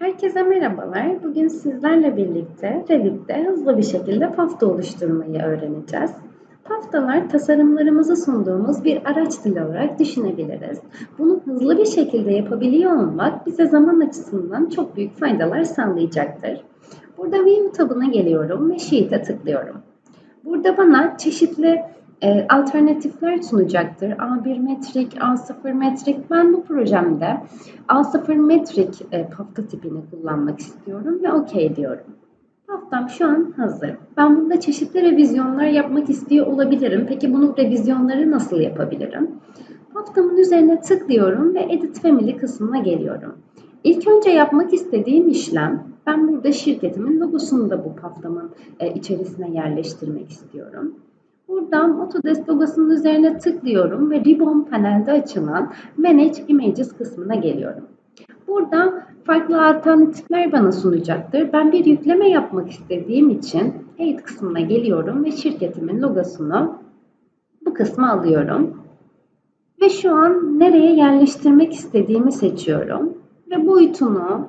Herkese merhabalar. Bugün sizlerle birlikte Revit'te hızlı bir şekilde pafta oluşturmayı öğreneceğiz. Paftalar tasarımlarımızı sunduğumuz bir araç dili olarak düşünebiliriz. Bunu hızlı bir şekilde yapabiliyor olmak bize zaman açısından çok büyük faydalar sağlayacaktır. Burada View tabına geliyorum ve Sheet'e tıklıyorum. Burada bana çeşitli e, alternatifler sunacaktır. A1 metrik, A0 metrik. Ben bu projemde A0 metrik e, pafta tipini kullanmak istiyorum ve OK diyorum. Paftam şu an hazır. Ben bunda çeşitli revizyonlar yapmak istiyor olabilirim. Peki bunu revizyonları nasıl yapabilirim? Paftamın üzerine tıklıyorum ve Edit Family kısmına geliyorum. İlk önce yapmak istediğim işlem, ben burada şirketimin logosunu da bu paftamın e, içerisine yerleştirmek istiyorum. Buradan Autodesk logosunun üzerine tıklıyorum ve Ribbon panelde açılan Manage Images kısmına geliyorum. Burada farklı alternatifler bana sunacaktır. Ben bir yükleme yapmak istediğim için Aid kısmına geliyorum ve şirketimin logosunu bu kısma alıyorum. Ve şu an nereye yerleştirmek istediğimi seçiyorum. Ve boyutunu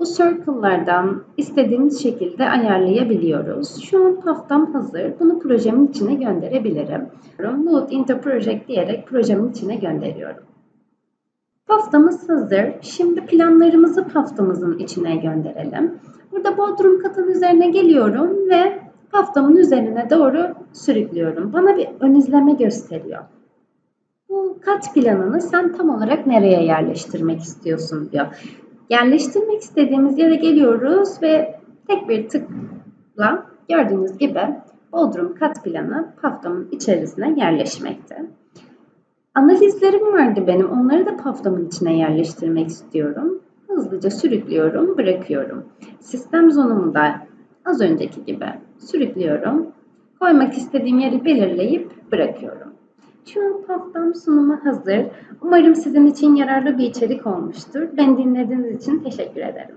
bu circle'lardan istediğimiz şekilde ayarlayabiliyoruz. Şu an paftam hazır. Bunu projemin içine gönderebilirim. Load into project diyerek projemin içine gönderiyorum. Paftamız hazır. Şimdi planlarımızı paftamızın içine gönderelim. Burada bodrum katın üzerine geliyorum ve paftamın üzerine doğru sürüklüyorum. Bana bir ön izleme gösteriyor. Bu kat planını sen tam olarak nereye yerleştirmek istiyorsun diyor. Yerleştirmek istediğimiz yere geliyoruz ve tek bir tıkla gördüğünüz gibi Bodrum kat planı paftamın içerisine yerleşmekte. Analizlerim vardı benim. Onları da paftamın içine yerleştirmek istiyorum. Hızlıca sürüklüyorum, bırakıyorum. Sistem zonumu da az önceki gibi sürüklüyorum. Koymak istediğim yeri belirleyip bırakıyorum. Şu an paftam sunuma hazır. Umarım sizin için yararlı bir içerik olmuştur. Beni dinlediğiniz için teşekkür ederim.